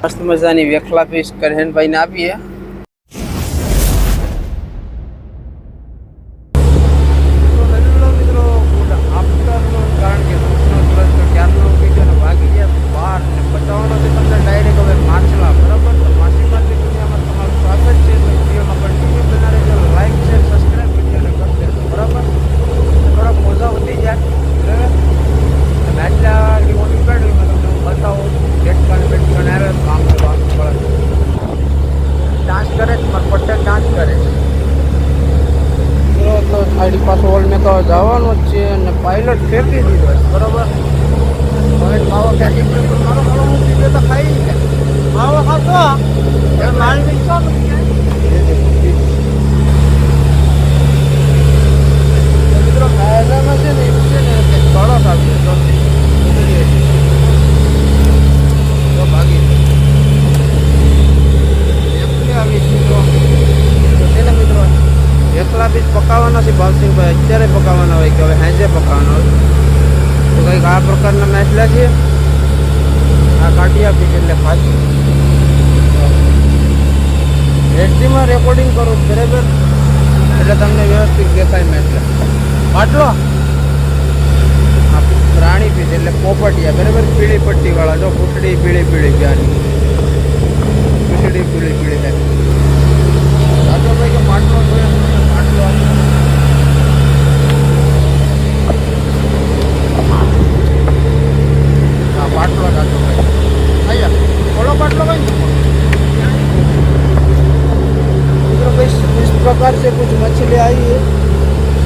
મસ્ત મજાની વેખલા પીસ કરહેનભાઈને આપીએ તો હેલો મિત્રો ગુડ આફ્ટરનૂન કારણ કે સૂચનો સુરજ તો ક્યારનો ઉઠી ગયો ને ભાગી ગયા બહાર ને બતાવવાનો છે તમને ડાયરેક્ટ હવે માછલા બરાબર તો માછીમારની દુનિયામાં તમારું સ્વાગત છે તો વિડીયોમાં કન્ટિન્યુ બના રહેજો લાઈક શેર સબસ્ક્રાઈબ વિડીયોને કરી દેજો બરાબર તો થોડોક મોજા વધી જાય બરાબર માછલા આગળ મોટી કાઢવી મેં તમને હું બતાવું બેટકાન બેટકાન આવે તો કામ કરવાનું પડે ડાન્સ કરે છે મારા પટેલ ડાન્સ કરે છે મિત્રો તો પાછો હોલ મેં તો જવાનો જ છે અને પાયલટ ફેરવી દીધો છે. બરોબર? હવે માવો દીધો મારો મૂકી દે તો ખાઈ માવો ખાતો એ માલ વિકસો મિત્રો, કાયદામાં છે ને એવું છે ને કે કળશ આવી તો ભાગી આવી મિત્રો એકલા બીજ પકાવવાના છે ભાવસિંહભાઈ? અત્યારે પકાવવાના હોય કે હવે સાંજે પકાવવાના હોય? તો કંઈક આ પ્રકારના મેચલા છે? આ કાઢી આપી એટલે ખાસી એચડીમાં રેકોર્ડિંગ કરું બરાબર? એટલે તમને વ્યવસ્થિત દેખાય મેચલા પાટલો? રાણી પીસ એટલે પોપટિયા, બરાબર? પીળી પટ્ટીવાળા, જો પૂંછડી પીળી પીળી પ્યારી પૂંછડી પીળી પીળી થાય હા માટલો રાજો ભાઈ અહીંયા થોડો માટલો भाई मित्रों भाई इस प्रकार से कुछ मछली आई है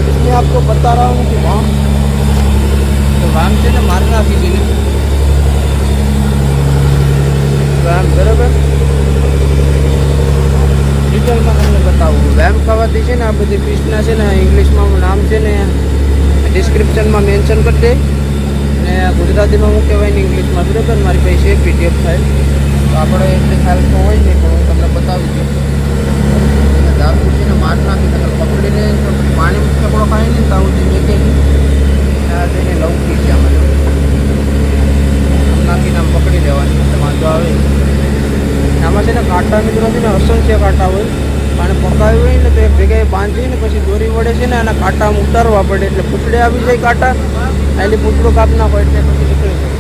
इसमें आपको बता रहा हूँ कि वाम तो वाम से ना मारना किसी ने વામ બરાબર ડિટેલમાં તમને બતાવું વેમ ખાવાથી છે ને આ બધી ફિશના છે ને ઇંગ્લિશમાં નામ છે ને ડિસ્ક્રિપ્શનમાં મેન્શન કરી દે અને ગુજરાતીમાં હું કહેવાય ને ઇંગ્લિશમાં, બરાબર? મારી પાસે છે પીડીએફ ફાઇલ. તો આપણે એટલે ખ્યાલ તો હોય નહીં, પણ હું તમને બતાવી દઉં. દારૂ છે ને માર નાખી તમે પકડીને જો પાણી પકડો ખાય ને તો સુધી મેકે ત્યાં જઈને લવકી છે આમાં નાખીને આમ પકડી લેવાની વાંધો આવે. આમાં છે ને કાંટા મિત્રો છે ને અસંખ્ય કાંટા હોય. અને પકાવ્યું હોય ને તો એક જગ્યાએ બાંધીને પછી દોરી વડે છે ને આના કાંટા ઉતારવા પડે એટલે પૂછડે આવી જાય કાંટા. એટલે પૂછડું કાપ પડે એટલે પછી નીકળી જાય.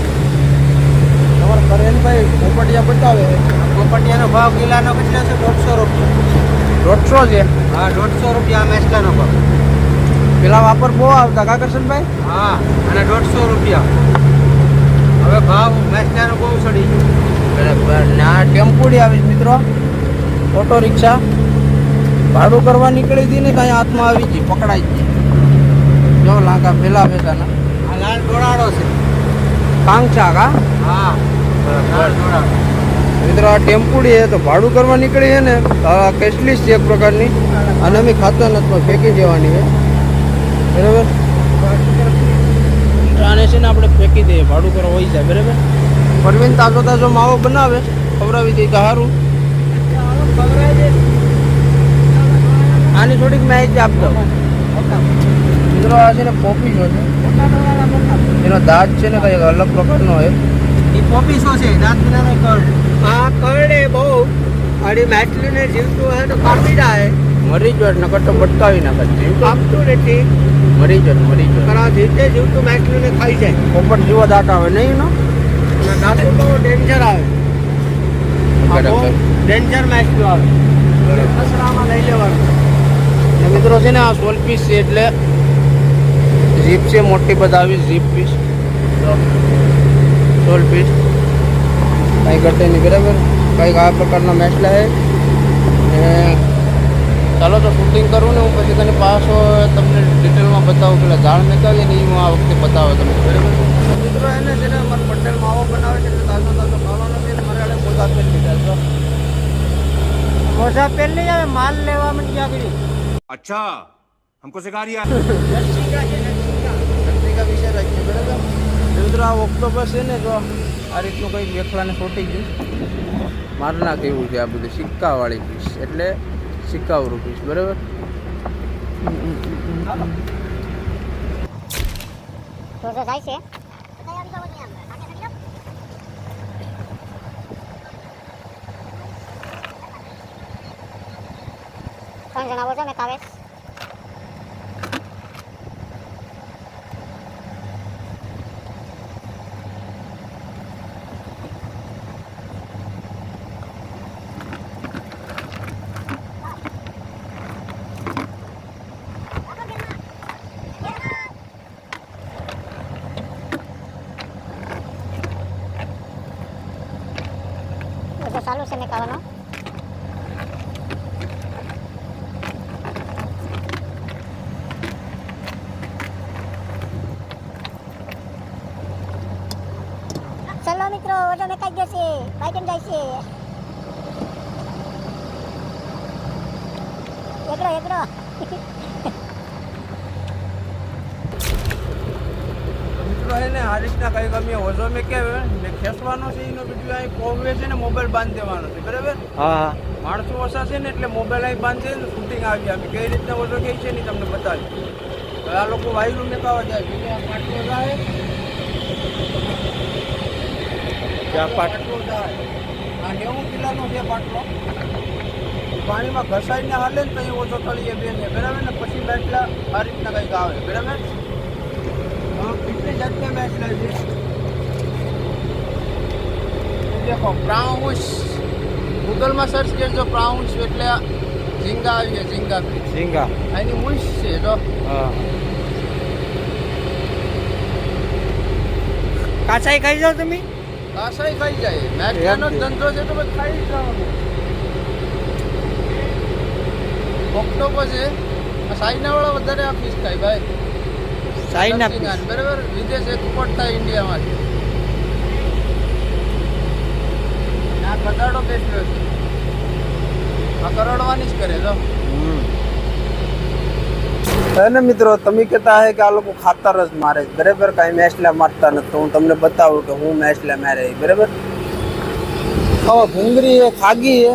તમારે કરેનભાઈ પોપટિયા બતાવે. પોપટિયાનો ભાવ કિલ્લાનો કેટલો છે? દોઢસો રૂપિયા. દોઢસો છે? હા દોઢસો રૂપિયા મેસ્ટાનો ભાવ. પેલા વાપર બહુ આવતા કાકરસનભાઈ હા અને દોઢસો રૂપિયા. હવે ભાવ મેસ્ટાનો બહુ ચડી ગયો. બરાબર. ને આ ટેમ્પોડી આવીશ મિત્રો. Auto rickshaw. ભાડું કરવા નીકળી હતી ને કાંઈ હાથમાં આવી ગઈ પકડાઈ ગઈ. જો લાંકા ફેલા ફેલા ના. આ લાલ ડોળાડો છે. કાંગચા કા હા? મિત્રો આ ટેમ્પુડી છે તો ભાડું કરવા નીકળી છે ને કેશલીસ આ છે એક પ્રકારની. અને અમે ખાતા નથી પણ ફેંકી દેવાની છે. બરાબર? આને છે ને આપણે ફેંકી દઈએ ભાડું કરવા હોય જાય બરાબર? પરવીન તાજો તાજો માવો બનાવે ખવડાવી દઈએ તો સારું. આની થોડીક માહિતી આપજો. મિત્રો આ છે ને પોપી છે. એનો દાંત છે ને કંઈક અલગ પ્રકારનો હોય એ પોપીસો છે દાંત વિનાનો કળ આ કરડે બહુ અડી મેટલીને જીવતું હોય તો કાપી જાય મરી જો નકર તો બટકાવી નાખે. જીવ આપતું નથી. મરી જો મરી જો પણ આ જીતે જીવતું મેટલીને ખાઈ જાય. પોપટ જીવો દાંત આવે નહીં નો દાંત દાંતું બહુ ડેન્જર આવે. ડેન્જર મેટલું આવે. ખસરામાં લઈ લેવાનું. મિત્રો છે ને આ સોલ પીસ છે એટલે જીપ છે મોટી બતાવી જીપ પીસ સોલ પીસ કંઈ ઘટે નહીં બરાબર? કંઈક આ પ્રકારના મેસલા છે. ચાલો તો શૂટિંગ કરું ને હું પછી તને પાછો તમને ડિટેલમાં બતાવું પેલા ઝાડ મેકાવીએ ને એ હું આ વખતે બતાવે તમને બરાબર? મિત્રો એને છે ને અમારે પટેલ માવો બનાવે છે એટલે તાજો તાજો ખાવાનો છે મારે આડે મોજા પેલ લીધા છે. મોજા પેલ નહીં આવે માલ લેવા માંડી આગળ अच्छा हमको सिखा रिया ધરતીકા વિશે રાખીએ બરાબર મિત્રો આ ઓક્ટોબસ છે ને જો આ રીતનું કંઈક વેખલાને છોટી ગયું મારના કેવું છે આ બધું સિક્કાવાળી પીસ એટલે સિક્કાવાળું પીસ બરાબર પ્રોસેસ આવી છે ત્રણ જણા ઓછો મેં કાવે ઓછો ચાલુ છે મેં કાવાનો મિત્રો મેં કાઢી ગયો છે બાઈડન જાય છે. એકડો એકડો મિત્રો આ રીતના ઓઝો મેં કે ને ખેંચવાનો છે એનો વીડિયો અહીં કોવે છે ને મોબાઈલ બાંધી દેવાનો છે બરાબર? હા માણસો ઓછા છે ને એટલે મોબાઈલ અહીં બાંધે ને શૂટિંગ આવી અમે કઈ રીતના ઓછો કે છે ને તમને બતાવી આ લોકો વાયુ મેકાવા જાય આ પાટલો જાય ત્યાં પાટ પાટલો જાય આ નેવું કિલોનો છે પાટલો પાણીમાં ઘસાઈને હાલે ને તો ઓછો તળીએ બેને બરાબર ને? પછી બેટલા આ રીતના કંઈક આવે. બરાબર? કેટલી જાતના બેટલા છે? દેખો પ્રાઉન્સ ગૂગલમાં સર્ચ કરજો પ્રાઉન્સ એટલે ઝીંગા આવી ઝીંગા ઝીંગા. એની મૂછ છે જો હા. કાચાઈ ખાઈ જાઓ તમે? કાસાઈ ખાઈ જાય. મેટલાનો જ ધંધો છે તો પછી ખાઈ જવાનું. ઓક્ટોપસ છે. આ સાઈનાવાળા વધારે આ ફિશ ખાય ભાઈ. સાઈના બરાબર? વિદેશ એક્સપોર્ટ થાય ઇન્ડિયામાંથી. આ કદાડો કેટલો છે. આ કરોડવાની જ કરે જો ને મિત્રો, તમે કહેતા હે કે આ લોકો ખાતર જ મારે બરાબર? કાંઈ મેસલા મારતા નથી. હું તમને બતાવું કે હું મેસલા મારે બરાબર? હવે ભૂંગરી એ ખાગી એ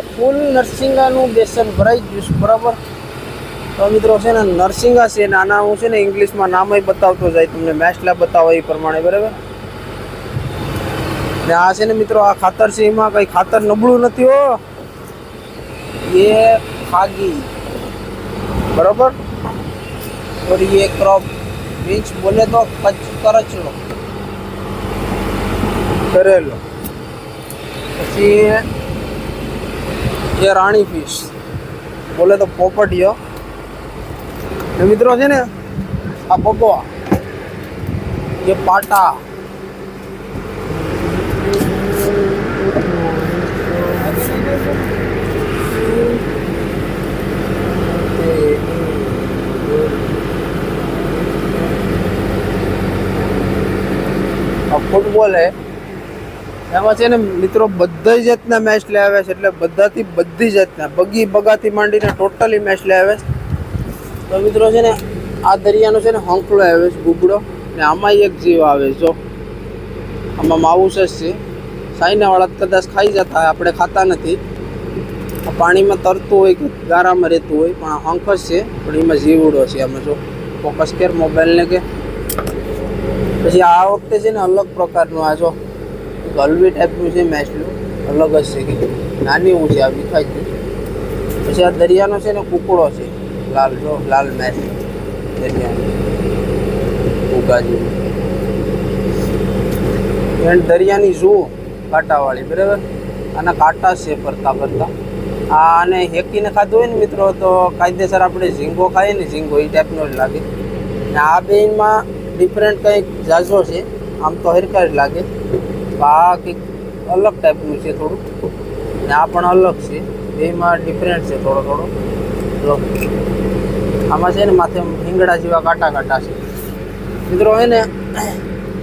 ફૂલ નરસિંગાનું બેસન ભરાઈ ગયું છે. બરાબર? તો મિત્રો, છે ને, નરસિંગા છે ને, આના હું છે ને ઇંગ્લિશમાં નામય બતાવતો જાય. તમને મેસલા બતાવો એ પ્રમાણે. બરાબર? ને આ છે ને મિત્રો, આ ખાતર છે. એમાં કંઈ ખાતર નબળું નથી હો. એ ખાગી. બરોબર और ये क्रॉप मीन्स बोले तो कच करचलो करेलो પછી એ રાણી ફિશ બોલે તો પોપટીયો ને મિત્રો છે ને આ પપવા એ પાટા ફૂટબોલ હે. એમાં છે ને મિત્રો બધા જાતના મેચ લઈ આવે છે, એટલે બધાથી બધી જાતના, બગી બગાથી માંડીને ટોટલી મેચ લઈ આવે છે. તો મિત્રો છે ને, આ દરિયાનો છે ને હોંકલો આવે છે ગુગડો ને આમાં એક જીવ આવે છે, જો. આમાં માઉસ જ છે સાઈનાવાળા કદાચ ખાઈ જતા આપણે ખાતા નથી. પાણીમાં તરતું હોય કે ગારામાં રહેતું હોય, પણ આ હંખ છે, પણ એમાં જીવડો છે આમાં, જો. ફોકસ કેર મોબાઈલને કે પછી આ વખતે છે ને અલગ પ્રકારનું આ જો ગલવી ટાઈપનું છે મેસલું અલગ જ છે કે નાની હું છે આ વિખાઈ ગયું પછી આ દરિયાનો છે ને કુકડો છે, લાલ જો, લાલ મેચ દરિયાનો, ઉગાજી. એન્ડ દરિયાની જુઓ, કાંટાવાળી, બરાબર? આના કાંટા છે ફરતા ફરતા. આ આને હેકીને ખાધું હોય ને મિત્રો, તો કાયદેસર આપણે ઝીંગો ખાઈએ ને, ઝીંગો એ ટાઈપનો જ લાગે. ને આ બેનમાં ડિફરન્ટ કંઈક જાજો છે, આમ તો હરકાર લાગે. આ કંઈક અલગ ટાઈપનું છે થોડું. ને આ પણ અલગ છે. બેમાં ડિફરન્ટ છે થોડો થોડો. આમાં છે ને માથે હિંગડા જેવા કાંટા કાંટા છે. મિત્રો હોય ને,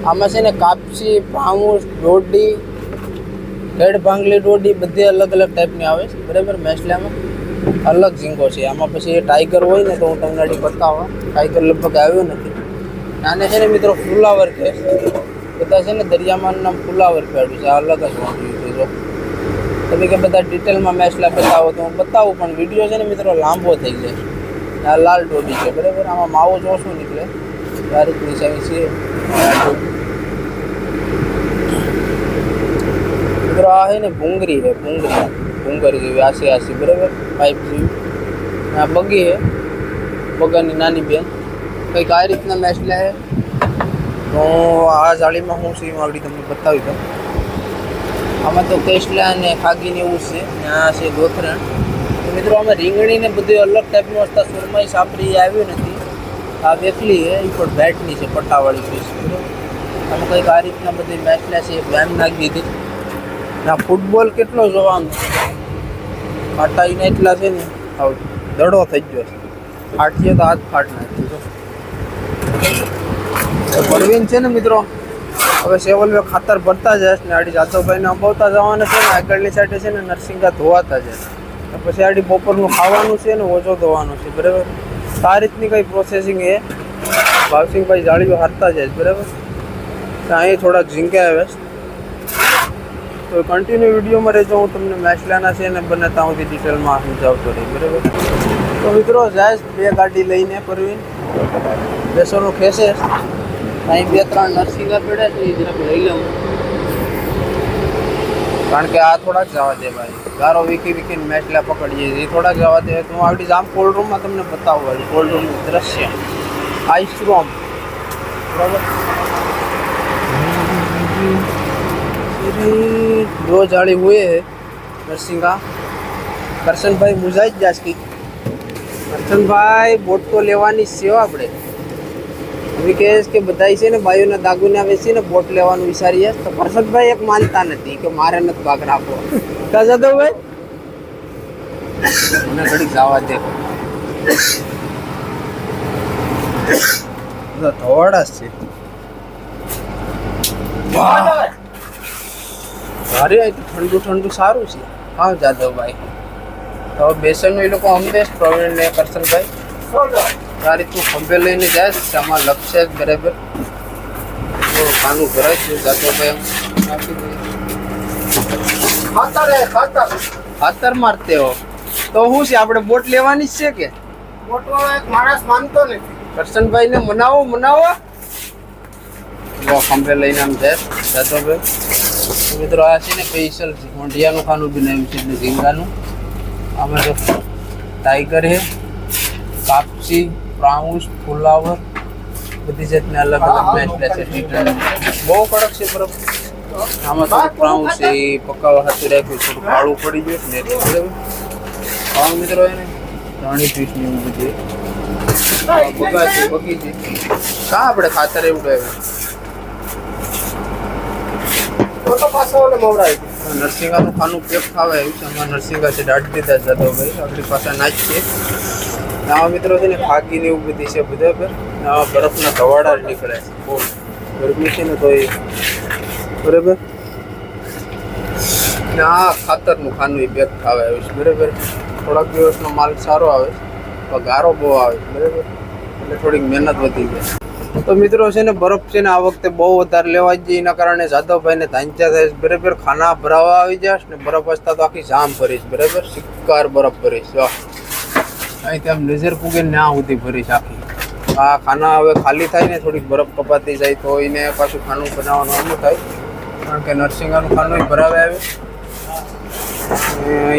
આમાં છે ને કાપસી, પાઉસ દોડી રેડ ભાંગલી દોડી બધી અલગ અલગ ટાઈપની આવે છે. બરાબર? મેસલામાં અલગ ઝીંગો છે. આમાં પછી ટાઈગર હોય ને તો હું તમને બતાવવા. ટાઈગર લગભગ આવ્યો નથી. આને છે ને મિત્રો ફુલાવર કહે. બધા છે ને દરિયામાં નામ ફુલાવર ખેડ્યું છે. આ અલગ જ વાંચ્યું છે. જો તમે કે બધા ડિટેલમાં મેસલા બતાવો તો હું બતાવું, પણ વીડિયો છે ને મિત્રો લાંબો થઈ જાય આ લાલ ડોબી છે, બરાબર? આમાં માવો જો શું નીકળે. તારીખ રીતની છે મિત્રો આ છે ને ભૂંગરી છે ભૂંગરી ભૂંગરી જેવી આસી આસી બરાબર? પાઇપ જેવી. આ બગી છે. બગાની નાની બેન. કંઈક આ રીતના મેચ લે તો આ જાળીમાં હું છું આવડી તમને બતાવી દઉં. આમાં તો કેસલા અને ખાગી ને એવું છે. ને આ છે ગોથરણ. તો મિત્રો આમાં રીંગણી ને બધું અલગ ટાઈપનું હસતા સુરમાઈ સાપરી આવ્યું નથી. આ વેકલી છે એ પણ બેટની છે પટ્ટાવાળી ફીસ આમાં કંઈક આ રીતના બધી મેચ લે છે બેન નાખી દીધી. ના ફૂટબોલ કેટલો જોવાનો? એના એટલા છે ને આવ દડો થઈ ગયો છે. ફાટીએ તો હાથ ફાટ નાખ્યું પરવીન છે ને મિત્રો? હવે સેવલવે ખાતર ભરતા જાય ને આડી જાદવભાઈને અંબાવતા જવાના છે ને, આગળની સાઈડે છે ને નરસિંગા ધોવાતા જાય પછી આડી બપોરનું ખાવાનું છે ને ઓછો ધોવાનું છે, બરાબર? સારી રીતની કંઈ પ્રોસેસિંગ એ ભાવસિંહભાઈ જાળીઓ હારતા જાય બરાબર? અહીંયા અહીં થોડાક ઝીંકા આવે તો કન્ટિન્યુ વિડીયોમાં રહેજો, હું તમને મેચલાના છે ને, બને ત્યાં સુધી ડિટેલમાં સમજાવતો રહી બરાબર? તો મિત્રો, જાય બે ગાડી લઈને પરવીન. બેસોનો ખેસે અહીં બે ત્રણ નરસિંગા પડ્યા છે એ જરાક લઈ લઉં કારણ કે આ થોડાક જવા દે ભાઈ ગારો વીકી વીકીને મેચલા પકડીએ છીએ એ થોડાક જવા દે તો હું આગળ જામ કોલ્ડ રૂમમાં તમને બતાવું કોલ્ડ રૂમનું દ્રશ્ય આઈસ રૂમ બરાબર मेरी दो जाड़ी हुए हैं नरसिंह का કરશનભાઈ મુજાઈ જ જાશ કી બોટ તો લેવાની છે આપણે. હવે કહે છે કે બધા છે ને બાયુના દાગુને આવે છે ને બોટ લેવાનું વિચારીએ. તો કરશનભાઈ એક માનતા નથી કે મારે નથી ભાગ રાખવો. કા જાદવભાઈ મને ઘડી જવા દે. બધા ધોવાડા જ છે. ઠંડુ ઠંડુ સારું છે. હા જાદવભાઈ. તો બેસનનું એ લોકો હંમેશ પ્રવીણ ને કરશનભાઈ. આ રીતનું ખંભે લઈને જાય છે આમાં લક્ષ્ય જ બરાબર. ખાનું ભરાય છે જાતોભાઈ એમ. નાખી દઈએ ખાતર. મારતે હો. તો શું છે આપણે બોટ લેવાની જ છે કે? મોટવાળો એક માણસ માનતો નથી. કરશનભાઈ ને મનાવો. મનાવો જો ખંભે લઈને આમ જાય જાદવભાઈ મિત્રો આ છે ને સ્પેશિયલ મોઢિયાનું ખાનું બનાવ્યું છે એટલે ઝીંગાનું. આમાં જો ટાઈગર હે કાપસી પ્રાઉન્સ ફુલાવર બધી જાતના અલગ અલગ મેચ છે. બહુ કડક છે બરાબર. આમાં થોડું પ્રાઉન્સ છે એ પકાવવા હાથે રાખ્યું થોડું કાળું પડી ગયું ને એટલે બરાબર હા મિત્રો એને? રાણી પીસ ને એવું બધું. બગા છે બગી છે કા આપણે ખાતર એવું કહેવાય? તો તો પાછો ઓલે મવડાવી નરસિંગાનું ખાનું પેક ખાવા આવ્યું છે. અમારા નરસિંહા છે દાઢ દીધા જાદવભાઈ ભાઈ આપણી પાસે નાખીએ. નવા મિત્રો છે ને ખાગી ને એવું બધી છે બધા પર નવા બરફના ધવાડા નીકળે છે. બહુ ગરમી છે ને તો એ. બરાબર? ને આ ખાતરનું ખાનું એ પેક ખાવા આવ્યું છે. બરાબર? થોડાક દિવસનો માલ સારો આવે છે. પણ ગારો બહુ આવે છે. બરાબર? એટલે થોડીક મહેનત વધી જાય. તો મિત્રો છે ને, બરફ છે ને આ વખતે બહુ વધારે લેવા જઈએ. એના કારણે જાદવભાઈને ધાંચ્યા થાય બરાબર? ખાના ભરાવા આવી જશ ને બરફ હસતા તો આખી જામ ભરીશ. બરાબર? શિકાર બરફ ભરીશ. અહીં તેમ નજર પૂગે ના સુધી ભરીશ આખી. આ ખાના હવે ખાલી થાય ને, થોડીક બરફ કપાતી જાય તો એને પાછું ખાનું બનાવવાનું આનું થાય. કારણ કે નરસિંહાનું ખાનું ભરાવે આવે.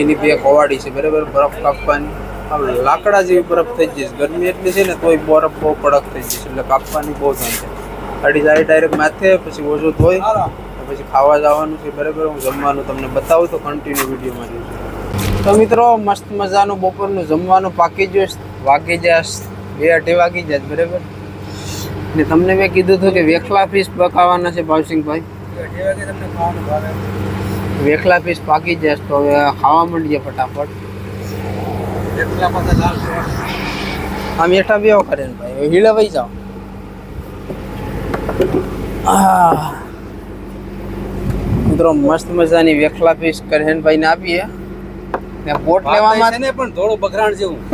એની બે કોવાડી છે. બરાબર? બરફ કાપવાની. આમ લાકડા જેવી બરફ થઈ જશે ગરમી એટલી છે ને તોય બરફ બહુ કડક થઈ જશે એટલે કાપવાની બહુ થાય છે. ગાડી જાય ડાયરેક્ટ માથે પછી ઓછું ધોઈ પછી ખાવા જવાનું છે. બરાબર હું જમવાનું તમને બતાવું તો કન્ટિન્યુ વિડીયોમાં જોઈશું. તો મિત્રો મસ્ત મજાનું બપોરનું જમવાનું પાકી જઈશ વાગી જશ બે અઢી વાગી જાય બરાબર? ને તમને મેં કીધું હતું કે વેખલા ફીસ પકાવવાના છે ભાવસિંહભાઈ. અઢી વાગે તમને ખાવાનું ભાવે. વેખલા ફીસ પાકી જશે તો હવે ખાવા માંડીએ ફટાફટ. આમ એઠા બેવો કરે ને ભાઈ. હવે હીળે વહી જાઓ. મિત્રો મસ્ત મજાની વેખલા પીસ કરે ભાઈ ને આપીએ ને બોટ લેવામાં છે ને પણ થોડું બગરાણ જેવું.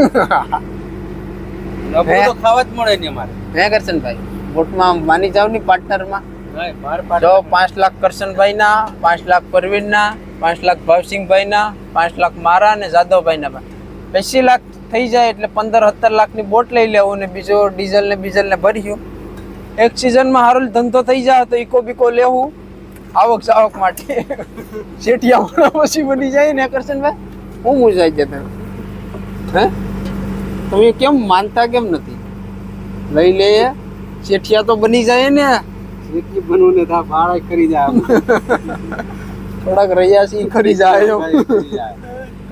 ખાવા જ મળે ને અમારે. હે કરશનભાઈ બોટમાં માની જાવની પાર્ટનરમાં. જો પાંચ લાખ કરશનભાઈના પાંચ લાખ પરવીનના પાંચ લાખ ભાવસિંહભાઈના પાંચ લાખ મારા અને જાદવભાઈના એસી લાખ થઈ જાય એટલે પંદર સત્તર લાખની બોટ લઈ લેવું ને બીજો ડીઝલ ને બીઝલ ને ભર્યું. એક સિઝનમાં સારું ધંધો થઈ જાય તો ઇકો બીકો લેવું. આવક જાવક માટે. શેઠિયા પછી બની જાય ને કરશનભાઈ હું મુજાઈ જતા હે? તમે કેમ માનતા કેમ નથી? લઈ લે શેઠિયા તો બની જાય ને. જેટલી બનવું ને ભાડા કરી જાય. થોડાક રહ્યા છે ખરી કરી જાય.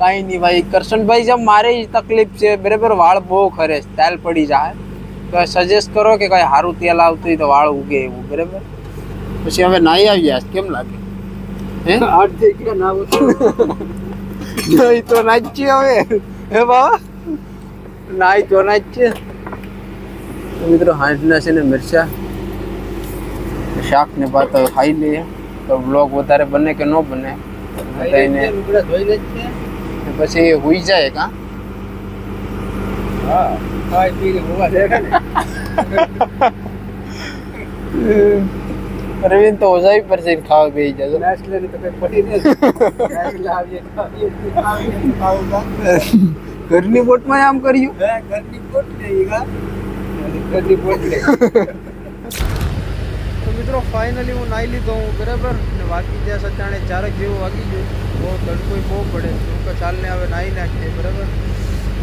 કાંઈ નહીં ભાઈ. કરશનભાઈ જેમ મારે ય તકલીફ છે બરાબર વાળ બહુ ખરે છે તેલ પડી જાય. તો સજેસ્ટ કરો કે કઈ સારું તેલ આવતું હોય તો વાળ ઉગે એવું બરાબર? પછી હવે નાઈ આવ્યા છે, કેમ લાગે? હે? આઠ જગ્યા ના હોત તો નાઈ તો નાચીએ હવે. હે બાબા? નાઈ તો નાચીએ તો મિત્રો હાંજના છે ને મિરચા. શાક ને ભાત હવે ખાઈ લઈએ. તો બ્લોગ વધારે બને કે ન બને બધાને પછી હુઈ જાય કા? હા ખાઈ પીને હોવા દેખા ને પ્રવીણ તો ઓઝાઈ પર જઈને ખાવા બેસી જજો નાસ્તા ને તો કઈ પડી ને નાસ્તા આવીએ ખાવીએ આવીએ ખાવું ઘરની બોટમાં આમ કર્યું? હે ઘરની પોટલી ઈ ગા ઘરની પોટલી તો મિત્રો ફાઇનલી હું નાઈ લીધો હું, બરાબર? ને બાકી ત્યાં સત્યાણે ચારક જેવું વાગી ગયું. બહુ તડકો બહુ પડે. શું કે ચાલને હવે નાહી નાખીએ, બરાબર?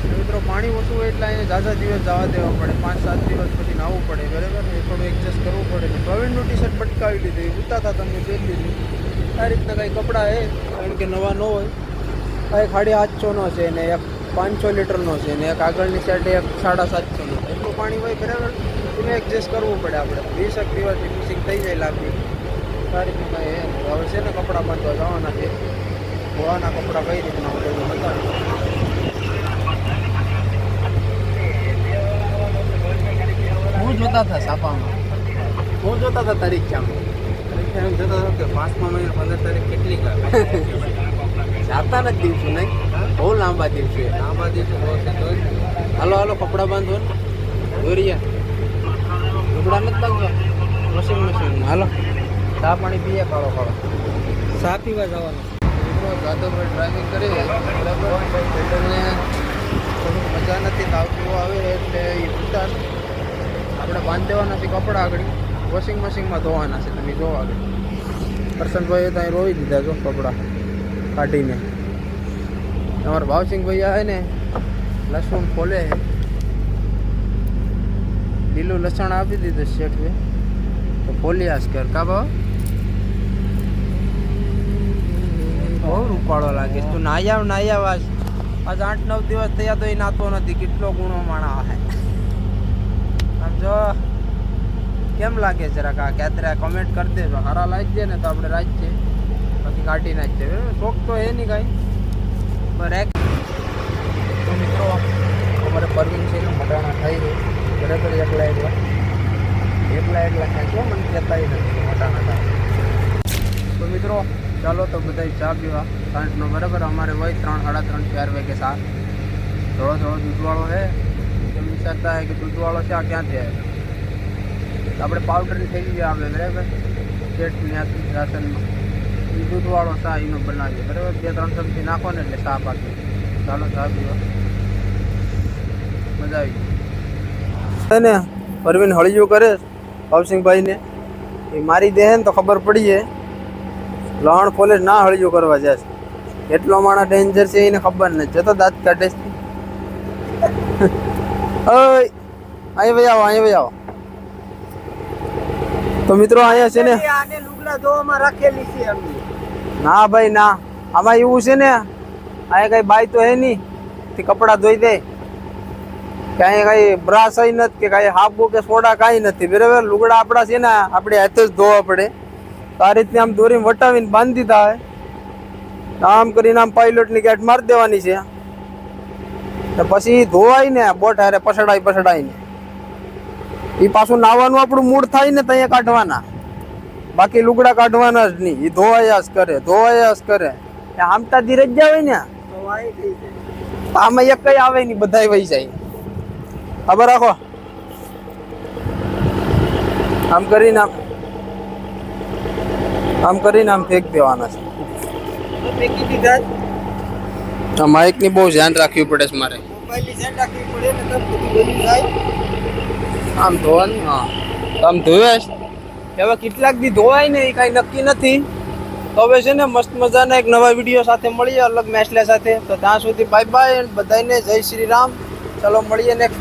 મિત્રો, પાણી ઓછું હોય એટલે અહીંયા ઝાઝા દિવસ જવા દેવા પડે. પાંચ, સાત દિવસ પછી નાહવું પડે, બરાબર? એ થોડું એડજસ્ટ કરવું પડે. ને પ્રવીણનું ટી શર્ટ પટકાવી લીધું, એ ઉતાતા તમને પહેરી લીધી. આ રીતના કાંઈ કપડાં હે, કારણ કે નવા ન હોય. આ એક સાડી આઠસોનો છે ને એક પાંચસો લીટરનો છે ને એક આગળની સાઈડે એક સાડા સાતસોનો એટલું પાણી હોય, બરાબર? એને એડજસ્ટ કરવું પડે આપણે. વીસ એક દિવસની મિસિંગ થઈ જાય લાંબી. રીતના એ હવે છે ને કપડાં બાંધવા જવાના છે. ધોવાના કપડાં કઈ રીતના હોય એવું હું જોતા હતા સાપામાં. હું જોતા હતા તારીખ ક્યાં એમ જોતા હતા કે પાંચમા મહિના પંદર તારીખ કેટલી ગાય જાતા નથી દિવસો નહીં. બહુ લાંબા દિવસો એ. દિવસો હાલો હાલો, કપડાં બાંધો ને. દોરિયા લુગડા નથી બાંધવા વોશિંગ મશીન હાલો. ચા પાણી પીએ, કાળો કાળો. સા પીવા જવાનું. જાદવભાઈ ડ્રાઇવિંગ કરી. બરાબર. થોડુંક મજા નથી તાવતું આવે એટલે એ ઉતાર. આપણે બાંધ દેવાના છે કપડાં આગળ. વોશિંગ મશીનમાં ધોવાના છે, તમે જોવા આગળ. કરશનભાઈએ ત્યાં રોવી દીધા જો કપડાં કાઢીને. તમારા ભાવસિંહભાઈ આવે ને, લસણ ખોલે છે. લીલું લસણ આપી દીધું શેઠવે તો ખોલિયાસ કર કા બાબા? બહુ રૂપાળો લાગે તું નાઈ આવ આજ. આજ આઠ, નવ દિવસ થયા તો એ નાતો નથી. કેટલો ગુણો માણા હે. આમ જો, કેમ લાગે જરાક આ? કેતરા કમેન્ટ કરી દેજો. હારા લાગી ને તો આપણે રાખીએ. બાકી કાઢી બરાબર શોખ તો એ નહીં કાંઈ. બરાબર મિત્રો, અમારે પરવીન છે મટાણા થઈ ગયું બરાબર એકલા એકલા એકલા એકલા ખેંચવા મને કહેતા નથી મટાણા થાય તો મિત્રો, ચાલો તો બધા ચા પીવા. સાંજનો બરાબર, અમારે હોય ત્રણ, સાડા ત્રણ, ચાર વાગે સાત થોડો થોડો દૂધવાળો છે એમ વિચારતા હે કે દૂધવાળો ચા ક્યાંથી આવે તો આપણે પાવડરની થેલી જે આવે, બરાબર? શેઠ ત્યાંથી રાશનમાં. એ દૂધવાળો ચા એનો બનાવીએ, બરાબર? બે, ત્રણ ચમચી નાખો ને એટલે ચા પાકી. ચાલો, ચા પીવા. મજા આવી ને પરવીન હળિયું કરે ભાવસિંહભાઈને એ મારી દે ને તો ખબર પડી જાય. લહણ પોલીસ ના હળીયું કરવા જાય એટલો માણસ ડેન્જર છે એને ખબર નથી. જતો દાંત કાઢે છે. ઓય અહીં ભાઈ આવો અહીં ભાઈ આવો. તો મિત્રો અહીંયા છે ને રાખેલી છે ના ભાઈ ના. આમાં એવું છે ને અહીંયા કઈ બાઈ તો હે નહીં. તે કપડાં ધોઈ દે. કાંઈ કઈ હોય નથી કે કઈ હાબુ કે સોડા કાંઈ નથી. બરાબર? લુગડા આપણા છે ને આપણે હાથે જ ધોવા પડે. તો આ રીતની આમ દોરીને વટાવીને બાંધી દીધા હોય. આમ કરીને આમ પાઇલોટની ગેટ મારી દેવાની છે. તો પછી ધોવાય ને બોટ હારે પસડાય પસડાય ને. એ પાછું નાવાનું આપણું મૂળ થાય ને ત્યાં કાઢવાના. બાકી લુગડા કાઢવાના જ નહીં. એ ધોવાયા જ કરે ધોવાયા જ કરે. આમતા ધીરજ જાય ને. આમાં એક કઈ આવે નહીં બધા વહી જાય. ખબર રાખો. આમ કરીને આમ આમ કરીને આમ ફેંક દેવાના છે. માઇક માઇકની બહુ ધ્યાન રાખવી પડે છે મારે. ને આમ ધોવાનું, હા. આમ ધોવે હવે કેટલાક દી ધોવાય ને એ કાંઈ નક્કી નથી. તો હવે છે ને મસ્ત મજાના એક નવા વીડિયો સાથે મળીએ, અલગ મેસલે સાથે. તો ત્યાં સુધી બાય બાય બધાને જય શ્રી રામ. ચલો મળીએ નેક્સ્ટ